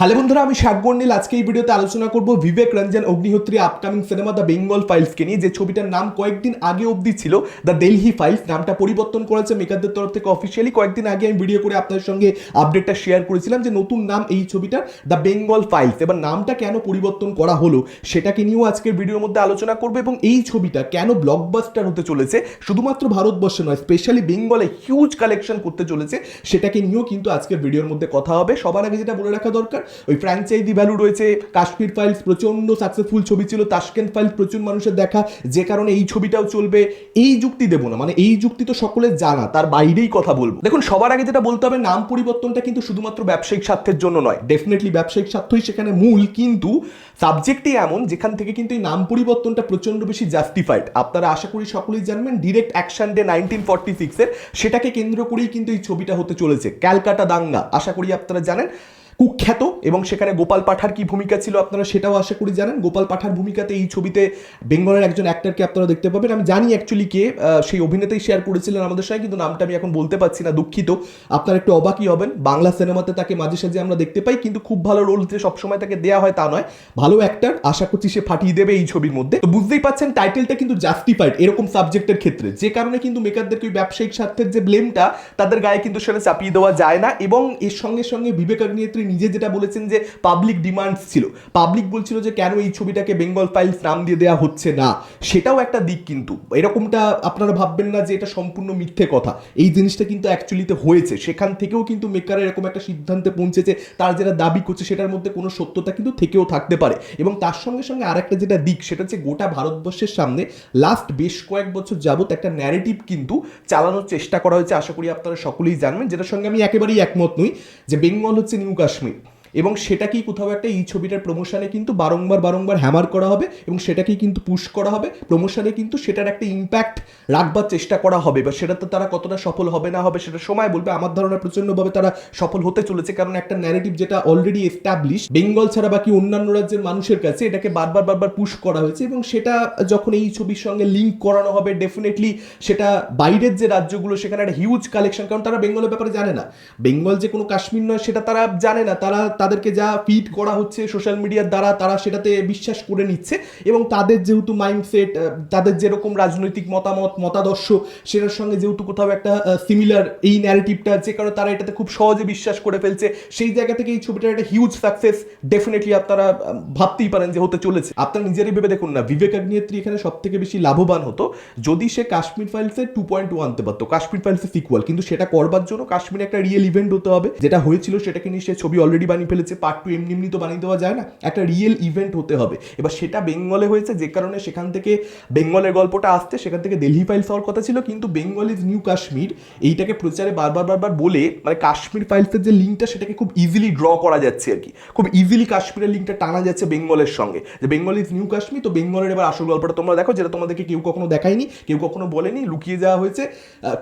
Hello বন্ধুরা, আমি শাকবর নীল। আজকে এই ভিডিওতে আলোচনা করব Vivek Ranjan, Agnihotri upcoming cinema the Bengal ফাইলসকে নিয়ে। যে ছবিটার নাম কয়েকদিন আগে অবধি ছিল দ্য দিল্লি ফাইলস নামটা পরিবর্তন করেছে মেকারদের তরফ থেকে অফিসিয়ালি কয়েকদিন আগে আমি ভিডিও করে আপনাদের সঙ্গে আপডেটটা শেয়ার করেছিলাম যে নতুন নাম এই ছবিটার দ্য বেঙ্গল ফাইলস এবার নামটা কেন পরিবর্তন করা হলো সেটাকে নিয়েও আজকের ভিডিওর মধ্যে আলোচনা করব এবং এই ছবিটা কেন ব্লকবাস্টার হতে চলেছে শুধুমাত্র ভারতবর্ষে নয় স্পেশালি বেঙ্গলে হিউজ কালেকশন করতে চলেছে সেটাকে নিয়েও কিন্তু আজকের ভিডিওর মধ্যে কথা হবে। সবার আগে যেটা বলে রাখা দরকার ওই ফ্র্যাঞ্চাইজি ভ্যালু রয়েছে, কাশ্মীর ফাইলস প্রচণ্ড সাকসেসফুল ছবি ছিল তাশকেন্ট ফাইলস প্রচুর মানুষের দেখা, যে কারণে এই ছবিটাও চলবে। এই যুক্তি দেবো না মানে এই যুক্তি তো সকলের জানা, তার বাইরেই কথা বলব। দেখুন, সবার আগে যেটা বলতে হবে, নাম পরিবর্তনটা কিন্তু শুধুমাত্র ব্যবসায়িক স্বার্থের জন্য নয় ডেফিনেটলি ব্যবসায়িক স্বার্থই সেখানে মূল, কিন্তু সাবজেক্টই এমন, যেখান থেকে কিন্তু এই নাম পরিবর্তনটা প্রচণ্ড বেশি জাস্টিফাইড আপনারা আশা করি সকলেই জানবেন direct action day nineteen forty সিক্সের সেটাকে কেন্দ্র করেই কিন্তু এই ছবিটা হতে চলেছে, ক্যালকাটা দাঙ্গা। আশা করি আপনারা জানেন কুখ্যাত এবং সেখানে গোপাল পাঠার কি ভূমিকা ছিল আপনারা সেটাও আশা করি জানেন। গোপাল পাঠার ভূমিকাতে এই ছবিতে বেঙ্গলের একজন অ্যাক্টরকে আপনারা দেখতে পাবেন। আমি জানি অ্যাকচুয়ালি কে সেই অভিনেতাই শেয়ার করেছিলেন আমাদের সঙ্গে, কিন্তু নামটা আমি এখন বলতে পারছি না, দুঃখিত। আপনারা একটু অবাকই হবেন, বাংলা সিনেমাতে তাকে মাঝে সাঝে আমরা দেখতে পাই, কিন্তু খুব ভালো রোল যে সবসময় তাকে দেওয়া হয় তা নয়। ভালো অ্যাক্টার আশা করছি সে ফাটিয়ে দেবে এই ছবির মধ্যে। তো বুঝতেই পাচ্ছেন টাইটেলটা কিন্তু জাস্টিফাইড এরকম সাবজেক্টের ক্ষেত্রে। যে কারণে কিন্তু মেকারদেরকে ওই ব্যবসায়িক স্বার্থের যে ব্লেমটা তাদের গায়ে কিন্তু সেটা চাপিয়ে দেওয়া যায় না এবং এর সঙ্গে সঙ্গে বিবেক অগ্নিহোত্রী নিজে যেটা বলেছেন যে পাবলিক ডিমান্ডস ছিল। পাবলিক বলছিল যে কেন এই ছবিটাকে বেঙ্গল ফাইলস নাম দিয়ে দেওয়া হচ্ছে না? সেটাও একটা দিক কিন্তু। এরকমটা আপনারা ভাববেন না যে এটা সম্পূর্ণ মিথ্যে কথা। এই জিনিসটা কিন্তু অ্যাকচুয়ালিতে হয়েছে। সেখান থেকেও কিন্তু মেকার এরকম একটা সিদ্ধান্তে পৌঁছেছে, তার যেটা দাবি করছে সেটার মধ্যে কোনো সত্যতা কিন্তু থেকেও থাকতে পারে। এবং তার সঙ্গে সঙ্গে আরেকটা যেটা দিক, সেটা হচ্ছে গোটা ভারতবর্ষের সামনে লাস্ট বেশ কয়েক বছর যাবত একটা ন্যারেটিভ কিন্তু চালানোর চেষ্টা করা হয়েছে। আশা করি আপনারা সকলেই জানবেন, যেটার সঙ্গে আমি একেবারেই একমত নই, যে বেঙ্গল হচ্ছে নিউ কাশ্মীর। Smith. এবং সেটাকেই কোথাও একটা এই ছবিটার প্রমোশনে কিন্তু বারংবার বারংবার হ্যামার করা হবে এবং সেটাকেই কিন্তু পুশ করা হবে। প্রমোশনে কিন্তু সেটার একটা ইম্প্যাক্ট রাখবার চেষ্টা করা হবে বা সেটাতে তারা কতটা সফল হবে না হবে সেটা সময় বলবে। আমার ধারণা প্রচণ্ডভাবে তারা সফল হতে চলেছে কারণ একটা ন্যারেটিভ যেটা অলরেডি এস্টাবলিশ বেঙ্গল ছাড়া বাকি অন্যান্য রাজ্যের মানুষের কাছে এটাকে বারবার বারবার পুশ করা হয়েছে এবং সেটা যখন এই ছবির সঙ্গে লিঙ্ক করানো হবে ডেফিনেটলি সেটা বাইরের যে রাজ্যগুলো সেখানে একটা হিউজ কালেকশন কারণ তারা বেঙ্গলের ব্যাপারে জানে না। বেঙ্গল যে কোনো কাশ্মীর নয় সেটা তারা জানে না। তারা তাদেরকে যা ফিড করা হচ্ছে সোশ্যাল মিডিয়ার দ্বারা তারা সেটাতে বিশ্বাস করে নিচ্ছে এবং তাদের যেহেতু মাইন্ডসেট তাদের যেরকম রাজনৈতিক মতামত, মতাদর্শ, সেটার সঙ্গে যেহেতু কোথাও একটা সিমিলার এই ন্যারেটিভটা যে কারণে তারা এটাতে খুব সহজে বিশ্বাস করে ফেলছে, সেই জায়গা থেকে এই ছবিটার একটা হিউজ সাকসেস ডেফিনেটলি আপনারা ভাবতেই পারেন যে হতে চলেছে। আপনারা নিজেরই ভেবে দেখুন না, বিবেক অগ্নিহোত্রী এখানে সব থেকে বেশি লাভবান হতো যদি সে কাশ্মীর ফাইলসে টু পয়েন্ট টু আনতে পারতো। কাশ্মীর ফাইলসে সিকুয়াল কিন্তু সেটা করবার জন্য কাশ্মীরে একটা রিয়েল ইভেন্ট হতে হবে, যেটা হয়েছিল সেটাকে নিয়ে সে ছবি অলরেডি বানিয়ে ফেলেছে পার্ট টু এমনি এমনি তো বানিয়ে দেওয়া যায় না। একটা রিয়েল ইভেন্ট হতে হবে। এবার সেটা বেঙ্গলে হয়েছে, যে কারণে সেখান থেকে বেঙ্গলের গল্পটা আসতে সেখান থেকে দিল্লি ফাইলস হওয়ার কথা ছিল, কিন্তু বেঙ্গল ইজ নিউ কাশ্মীর এইটাকে প্রচারে বারবার বারবার বলে মানে কাশ্মীর ফাইলসের যে লিঙ্কটা সেটাকে খুব ইজিলি ড্র করা যাচ্ছে আর কি। খুব ইজিলি কাশ্মীরের লিঙ্কটা টানা যাচ্ছে বেঙ্গলের সঙ্গে। যে বেঙ্গল ইজ নিউ কাশ্মীর তো বেঙ্গলের এবার আসল গল্পটা তোমরা দেখো, যেটা তোমাদেরকে কেউ কখনো দেখায়নি, কেউ কখনো বলেনি, লুকিয়ে যাওয়া হয়েছে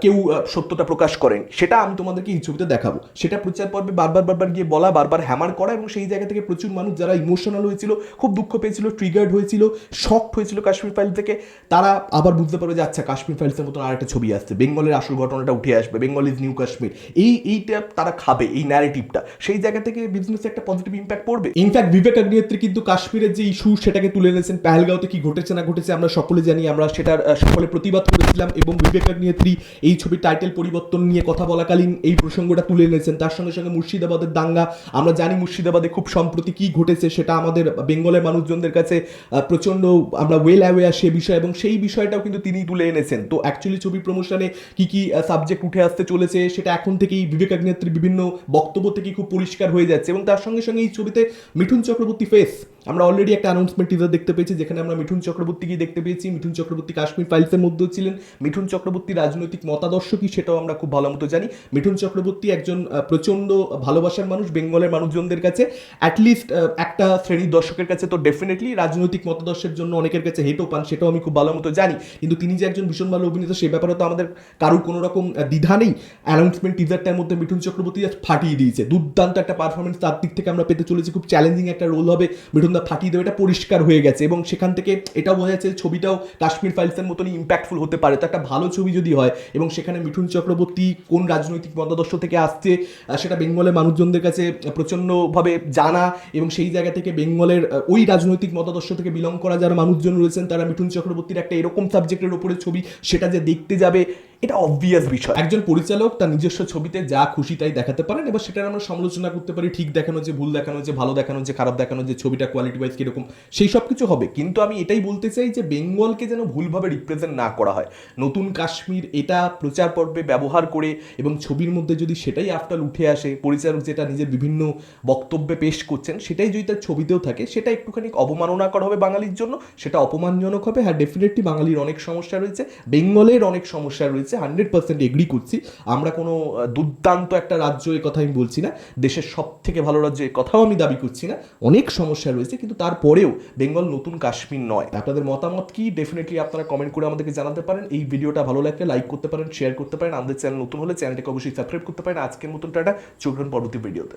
কেউ সত্যটা প্রকাশ করেনি। সেটা আমি তোমাদেরকে এই ছবিতে দেখাবো। সেটা প্রচার পর্বে বারবার বারবার গিয়ে বলা, বারবার হ্যামার করা এবং সেই জায়গা থেকে প্রচুর মানুষ যারা ইমোশনাল হয়েছিল, খুব দুঃখ পেয়েছিল ট্রিগার্ড হয়েছিল শকড হয়েছিল কাশ্মীর ফাইল থেকে, তারা আবার বুঝতে পারবে যে আচ্ছা কাশ্মীর ফাইলসের মতন আরেকটা ছবি আসছে। বেঙ্গলের আসল ঘটনাটা উঠে আসবে বেঙ্গল ইজ নিউ কাশ্মীর এই, এইটা তারা খাবে, এই ন্যারেটিভটা সেই জায়গা থেকে বিজনেসে একটা পজিটিভ ইম্প্যাক্ট পড়বে। ইনফ্যাক্ট বিবেক অগ্নিহোত্রী কিন্তু কাশ্মীরের যে ইস্যু সেটাকে তুলে এনেছেন। পেহেলগাঁওতে কি ঘটেছে না ঘটেছে আমরা সকলে জানি, আমরা সেটার সকলে প্রতিবাদ করেছিলাম এবং বিবেক অগ্নিহোত্রী এই ছবির টাইটেল পরিবর্তন নিয়ে কথা বলাকালীন এই প্রসঙ্গটা তুলে এনেছেন। তার সঙ্গে সঙ্গে মুর্শিদাবাদের দাঙ্গা, আমরা জানি মুর্শিদাবাদে খুব সম্প্রতি কি ঘটেছে, সেটা আমাদের বেঙ্গলের মানুষজনদের কাছে প্রচণ্ড আমরা ওয়েল অ্যাওয়ার সে বিষয় এবং সেই বিষয়টাও কিন্তু তিনি তুলে এনেছেন। তো অ্যাকচুয়ালি ছবি প্রমোশনে কি কি সাবজেক্ট উঠে আসতে চলেছে, সেটা এখন থেকেই বিবেকাগ্নেত্রীর বিভিন্ন বক্তব্য থেকে খুব পরিষ্কার হয়ে যাচ্ছে এবং তার সঙ্গে সঙ্গে এই ছবিতে মিঠুন চক্রবর্তী ফেস আমরা অলরেডি একটা অ্যানাউন্সমেন্ট টিজার দেখতে পেয়েছি, যেখানে আমরা মিঠুন চক্রবর্তীকে দেখতে পেয়েছি। মিঠুন চক্রবর্তী কাশ্মীর ফাইলসের মধ্যেও ছিলেন। মিঠুন চক্রবর্তী রাজনৈতিক মতাদর্শ কি সেটাও আমরা খুব ভালো মতো জানি। মিঠুন চক্রবর্তী একজন প্রচণ্ড ভালোবাসার মানুষ, বেঙ্গলের মানুষজনদের কাছে। অ্যাটলিস্ট একটা শ্রেণির দর্শকের কাছে তো ডেফিনেটলি রাজনৈতিক মতাদর্শের জন্য অনেকের কাছে হেটও পান, সেটাও আমি খুব ভালো মতো জানি। কিন্তু তিনি যে একজন ভীষণ ভালো অভিনেতা, সে ব্যাপারে তো আমাদের কারোর কোনো রকম দ্বিধা নেই। অ্যানাউন্সমেন্ট টিজারটার মধ্যে মিঠুন চক্রবর্তী ফাটিয়ে দিয়েছে। দুর্দান্ত একটা পারফরমেন্স তার দিক থেকে আমরা পেতে চলেছি। খুব চ্যালেঞ্জিং একটা রোল হবে মিঠুন ফাটিয়ে দেবে, এটা পরিষ্কার হয়ে গেছে এবং সেখান থেকে এটাও বোঝা যাচ্ছে ছবিটাও কাশ্মীর ফাইলসের মতনই ইম্প্যাক্টফুল হতে পারে। তো একটা ভালো ছবি যদি হয় এবং সেখানে মিঠুন চক্রবর্তী কোন রাজনৈতিক মতাদর্শ থেকে আসছে সেটা বেঙ্গলের মানুষজনদের কাছে প্রচণ্ডভাবে জানা এবং সেই জায়গা থেকে বেঙ্গলের ওই রাজনৈতিক মতাদর্শ থেকে বিলং করা যারা মানুষজন রয়েছেন, তারা মিঠুন চক্রবর্তীর একটা এরকম সাবজেক্টের ওপরে ছবি সেটা যে দেখতে যাবে এটা অবভিয়াস বিষয়। একজন পরিচালক তার নিজস্ব ছবিতে যা খুশি তাই দেখাতে পারেন, এবার সেটার আমরা সমালোচনা করতে পারি, ঠিক দেখানো যে, ভুল দেখানো যে, ভালো দেখানো যে, খারাপ দেখানো যে, ছবিটা কোয়ালিটি ওয়াইজ কীরকম, সেই সব কিছু হবে। কিন্তু আমি এটাই বলতে চাই যে, বেঙ্গলকে যেন ভুলভাবে রিপ্রেজেন্ট না করা হয়। নতুন কাশ্মীর এটা প্রচার পর্বে ব্যবহার করে এবং ছবির মধ্যে যদি সেটাই আফটার উঠে আসে, পরিচালক যেটা নিজের বিভিন্ন বক্তব্যে পেশ করছেন, সেটাই যদি তার ছবিতেও থাকে, সেটা একটুখানি অবমাননা করা হবে বাঙালির জন্য, সেটা অপমানজনক হবে। হ্যাঁ ডেফিনেটলি বাঙালির অনেক সমস্যা রয়েছে, বেঙ্গলের অনেক সমস্যা রয়েছে। হান্ড্রেড পার্সেন্ট এগ্রি করছি। আমরা কোনো দুর্দান্ত একটা রাজ্য এ কথা আমি বলছি না। দেশের সব থেকে ভালো রাজ্য এ কথাও আমি দাবি করছি না। অনেক সমস্যা রয়েছে, কিন্তু তারপরেও বেঙ্গল নতুন কাশ্মীর নয়। আপনাদের মতামত কি? ডেফিনেটলি আপনারা কমেন্ট করে আমাদেরকে জানাতে পারেন। এই ভিডিওটা ভালো লাগলে লাইক করতে পারেন শেয়ার করতে পারেন। আমাদের চ্যানেল নতুন হলে চ্যানেলটাকে অবশ্যই সাবস্ক্রাইব করতে পারেন। আজকের মতন টাটা। চোখ পরবর্তী ভিডিওতে